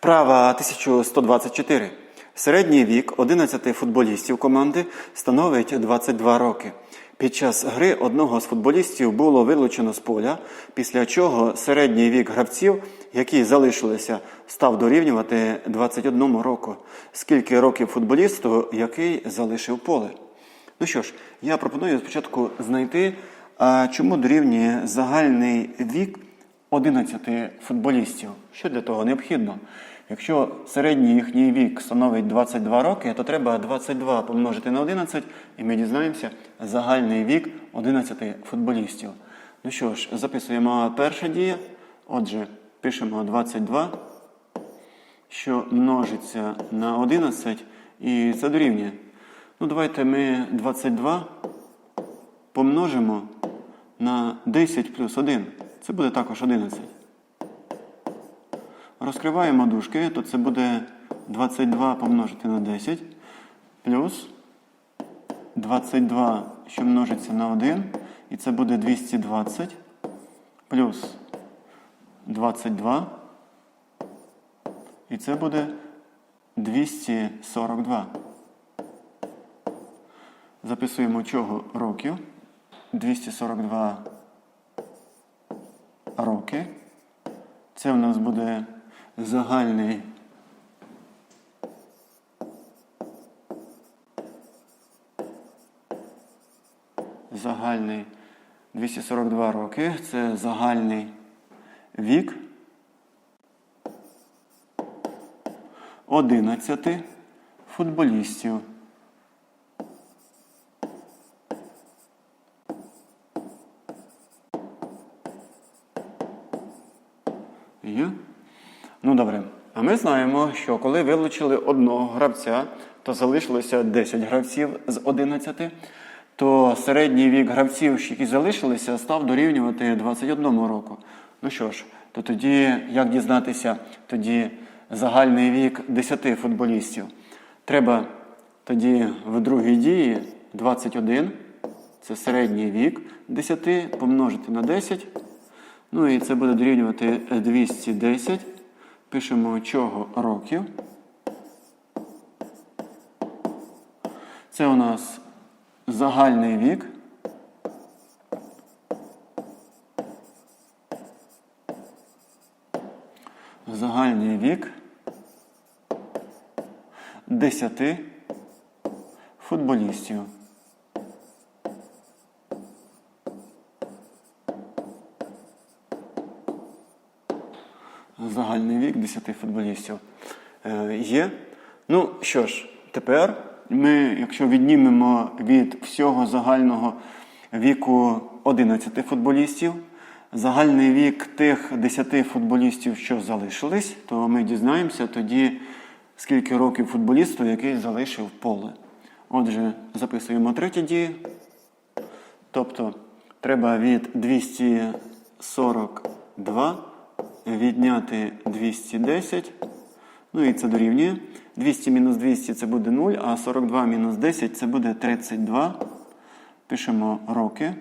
Вправа 1124. Середній вік 11 футболістів команди становить 22 роки. Під час гри одного з футболістів було вилучено з поля, після чого середній вік гравців, які залишилися, став дорівнювати 21 року. Скільки років футболісту, який залишив поле? Ну що ж, я пропоную спочатку знайти, а чому дорівнює загальний вік 11 футболістів. Що для того необхідно? Якщо середній їхній вік становить 22 роки, то треба 22 помножити на 11, і ми дізнаємося загальний вік 11 футболістів. Ну що ж, записуємо перша дія. Отже, пишемо 22, що множиться на 11, і це дорівнює. Ну, давайте ми 22 помножимо на 10 плюс 1. Це буде також 11. Розкриваємо дужки, то це буде 22 помножити на 10 плюс 22, що множиться на 1, і це буде 220 плюс 22, і це буде 242. Записуємо чого років. 242 роки. Це у нас буде загальний загальний 242 роки. Це загальний вік 11 футболістів. Є? Ну добре. А ми знаємо, що коли вилучили одного гравця, то залишилося 10 гравців з 11, то середній вік гравців, які залишилися, став дорівнювати 21 року. Ну що ж, то тоді як дізнатися тоді загальний вік 10 футболістів? Треба тоді в другій дії 21, це середній вік 10 помножити на 10. Ну і це буде дорівнювати 210. Пишемо чого років. Це у нас загальний вік. Загальний вік 10 футболістів. Загальний вік 10 футболістів е, є. Ну що ж, тепер ми, якщо віднімемо від всього загального віку 11 футболістів, загальний вік тих 10 футболістів, що залишились, то ми дізнаємося тоді, скільки років футболісту, який залишив поле. Отже, записуємо третє дії. Тобто треба від 242 відняти 210. Ну і це дорівнює. 200 мінус 200 це буде 0, а 42 мінус 10 це буде 32. Пишемо роки.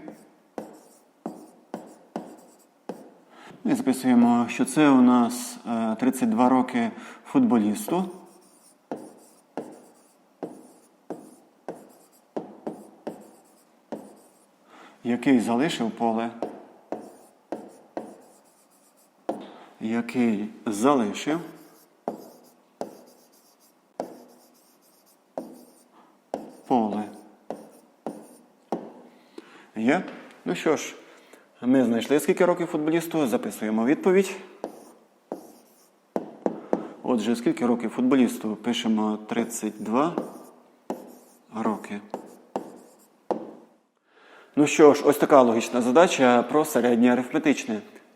І записуємо, що це у нас е, 32 роки футболісту. Який залишив поле. Який залишив поле. Є? Ну що ж, ми знайшли скільки років футболісту, записуємо відповідь. Отже, скільки років футболісту? Пишемо 32 роки. Ну що ж, ось така логічна задача про середнє арифметичне.